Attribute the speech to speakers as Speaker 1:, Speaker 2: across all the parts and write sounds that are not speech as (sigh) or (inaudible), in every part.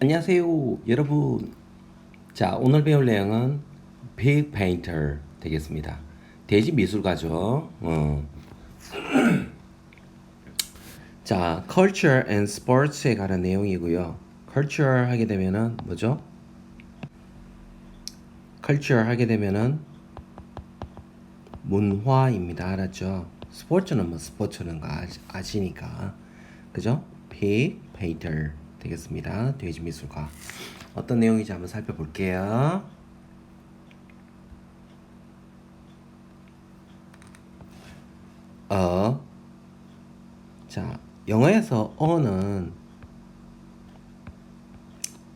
Speaker 1: 안녕하세요, 여러분. 자, 오늘 배울 내용은 Pig Painter 되겠습니다. 돼지 미술가죠. 어. (clears throat) 자, Culture and Sports에 관한 내용이고요. Culture 하게 되면은 뭐죠? Culture 하게 되면은 문화입니다. 알았죠? 스포츠는 뭐 스포츠는 거 아시- 아시니까. 그죠? Pig Painter 되겠습니다. 돼지 미술가. 어떤 내용인지 한번 살펴볼게요. 어. 자, 영어에서 어는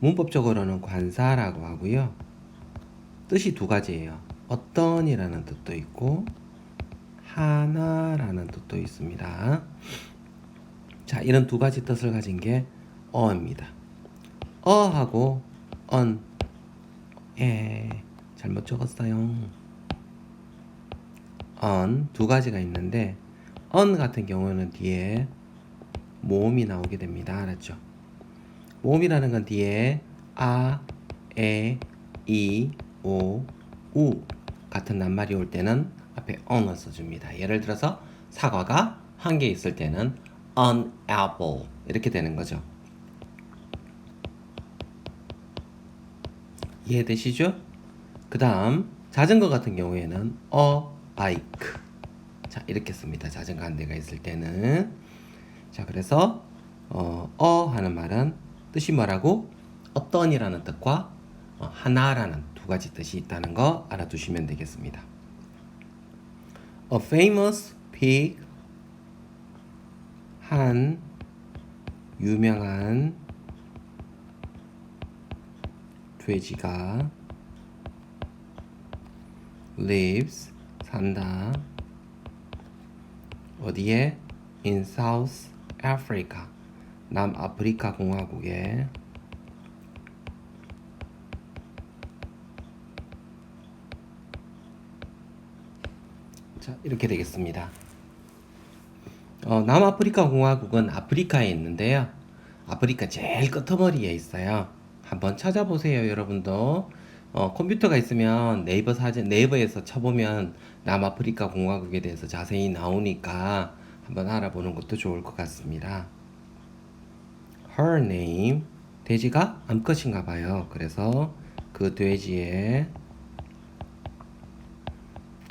Speaker 1: 문법적으로는 관사라고 하고요. 뜻이 두 가지예요. 어떤이라는 뜻도 있고 하나라는 뜻도 있습니다. 자, 이런 두 가지 뜻을 가진 게 어입니다. 어하고 언. 예, 잘못 적었어요. 언 두 가지가 있는데 언 같은 경우는 뒤에 모음이 나오게 됩니다. 알았죠? 모음이라는 건 뒤에 아, 에, 이, 오, 우 같은 낱말이 올 때는 앞에 on을 써줍니다. 예를 들어서 사과가 한 개 있을 때는 an apple 이렇게 되는 거죠. 이해되시죠? 그 다음 자전거 같은 경우에는 a bike 자 이렇게 씁니다. 자전거 한 대가 있을 때는 자 그래서 어, 어 하는 말은 뜻이 뭐라고 어떤이라는 뜻과 어, 하나라는 두 가지 뜻이 있다는 거 알아두시면 되겠습니다. A famous pig 한 유명한 돼지가 lives 산다 어디에 in South Africa 남아프리카 공화국에 자 이렇게 되겠습니다. 어, 남아프리카 공화국은 아프리카에 있는데요. 아프리카 제일 끄트머리에 있어요. 한번 찾아보세요, 여러분도. 어, 컴퓨터가 있으면 네이버 사진, 네이버에서 쳐보면 남아프리카 공화국에 대해서 자세히 나오니까 한번 알아보는 것도 좋을 것 같습니다. Her name, 돼지가 암컷인가 봐요. 그래서 그 돼지의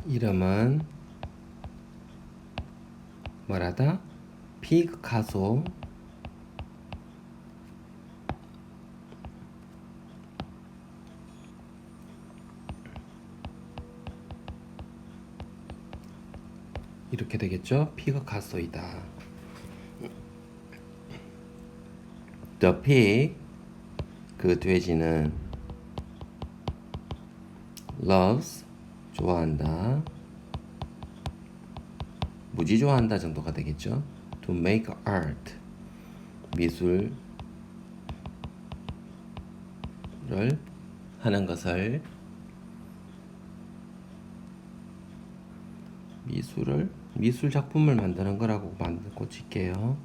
Speaker 1: 이름은 뭐라다? 피그카소 이렇게 되겠죠? 피그카소이다. The pig 그 돼지는 loves 좋아한다. 무지 좋아한다 정도가 되겠죠. To make art 미술을 하는 것을 미술을 미술 작품을 만드는 거라고 만들고 칠게요.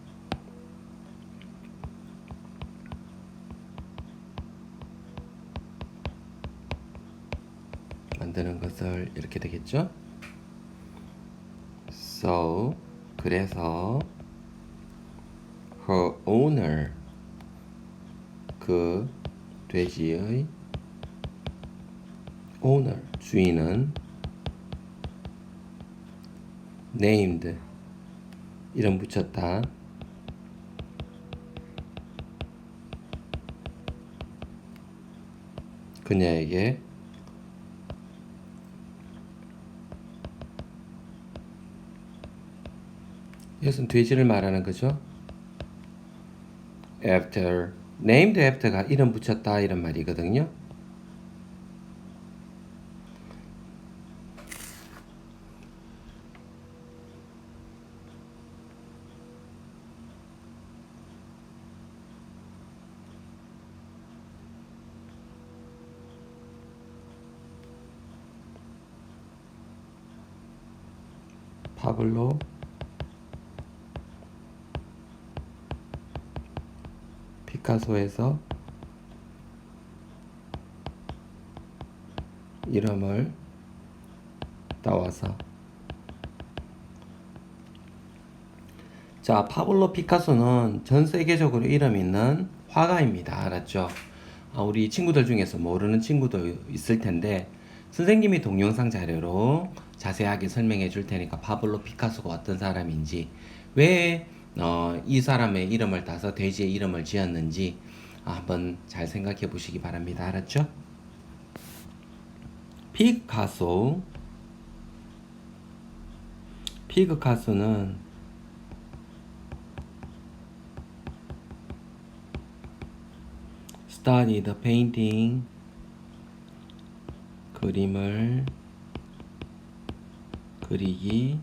Speaker 1: 만드는 것을 이렇게 되겠죠? So 그래서 her owner 그 돼지의 owner 주인은 named 이름 붙였다. 그녀에게 이것은 돼지를 말하는 거죠. after named after가 이름 붙였다 이런 말이거든요. 더블로. 피카소에서 이름을 따와서. 자 파블로 피카소는 전 세계적으로 이름 있는 화가입니다. 알았죠? 아, 우리 친구들 중에서 모르는 친구도 있을 텐데 선생님이 동영상 자료로 자세하게 설명해 줄 테니까 파블로 피카소가 어떤 사람인지 왜 어, 이 사람의 이름을 따서 돼지의 이름을 지었는지 아, 한번 잘 생각해 보시기 바랍니다. 알았죠? 피카소. 피그카소는 study the painting. 그림을 그리기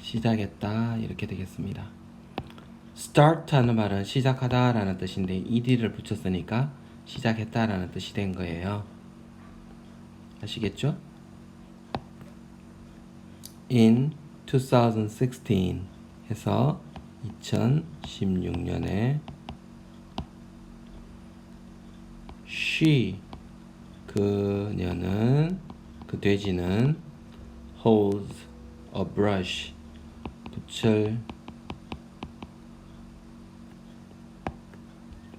Speaker 1: 시작했다 이렇게 되겠습니다. start 하는 말은 시작하다 라는 뜻인데 ed를 붙였으니까 시작했다 라는 뜻이 된 거예요. 아시겠죠? in 2016 해서 2016년에 she 그녀는 그 돼지는 holds a brush 붓을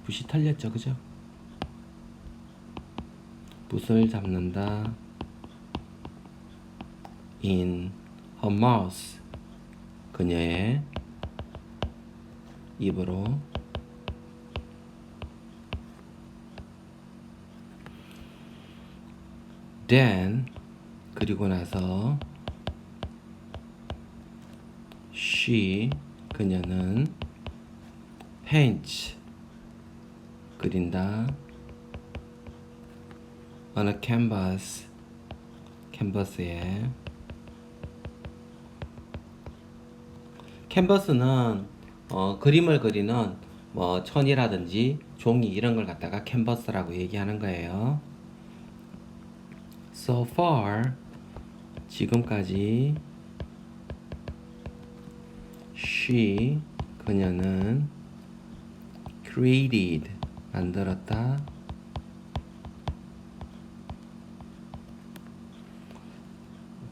Speaker 1: 붓이 털렸죠 그죠? 붓을 잡는다 in her mouth 그녀의 입으로 then 그리고 나서 she 그녀는 paints 그린다 on a canvas 캔버스에 캔버스는 어, 그림을 그리는 뭐 천이라든지 종이 이런 걸 갖다가 캔버스라고 얘기하는 거예요. So far 지금까지 she 그녀는 created 만들었다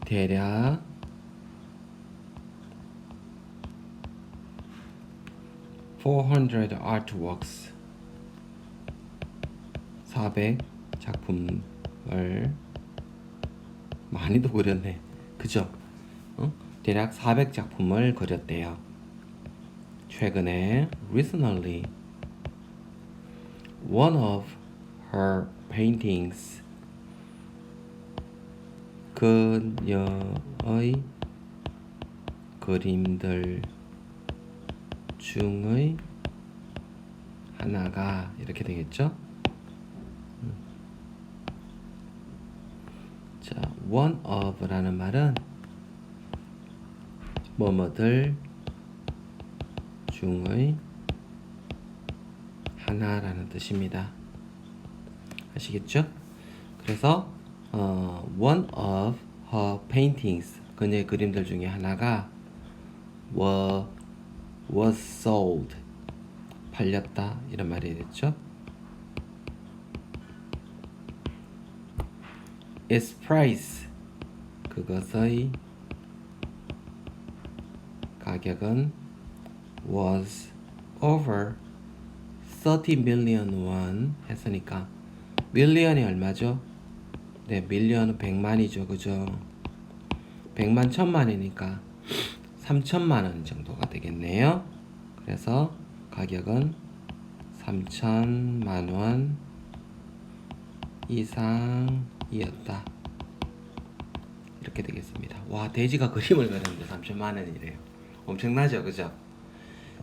Speaker 1: 대략 400 artworks 400 작품을 많이도 그렸네 그죠? 어? 대략 400작품을 그렸대요 최근에 recently one of her paintings 그녀의 그림들 중의 하나가 이렇게 되겠죠? 음. 자, one of라는 말은 뭐뭐들 중의 하나라는 뜻입니다. 아시겠죠? 그래서 어, one of her paintings 그녀의 그림들 중에 하나가 were was sold 팔렸다 이런 말이 됐죠. Its price 그것의 가격은 was over 30 million won 했으니까 밀리언이 얼마죠? 네, 밀리언은 100만이죠. 그죠? 100만 천만이니까 3천만 원 정도가 되겠네요. 그래서 가격은 3천만 원 이상 이었다. 이렇게 되겠습니다. 와, 돼지가 그림을 그렸는데 3천만 원이래요. 엄청나죠? 그죠?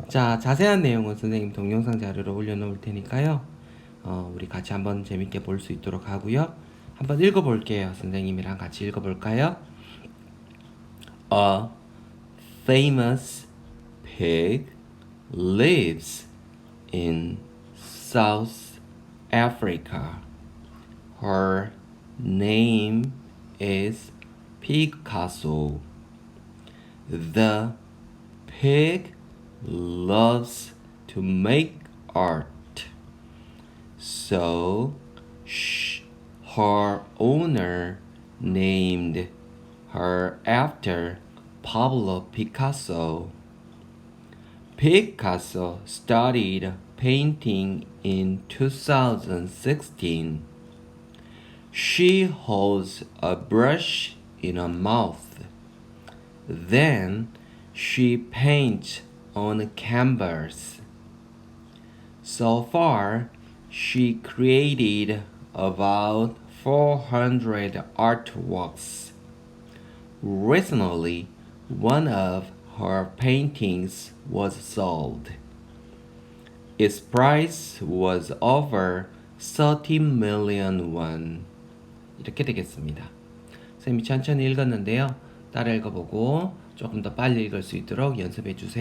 Speaker 1: 자, 자세한 내용은 선생님 동영상 자료로 올려놓을 테니까요. 어, 우리 같이 한번 재밌게 볼 수 있도록 하고요. 한번 읽어볼게요. 선생님이랑 같이 읽어볼까요? A famous pig lives in South Africa. Her name is Picasso. The pig loves to make art. So, sh- her owner named her after Pablo Picasso. Picasso started painting in 2016. She holds a brush in her mouth. Then she paints on a canvas. So far, she created about 400 artworks. Recently, one of her paintings was sold. Its price was over 30 million won. 이렇게 되겠습니다. 선생님이 천천히 읽었는데요. 따라 읽어보고 조금 더 빨리 읽을 수 있도록 연습해 주세요.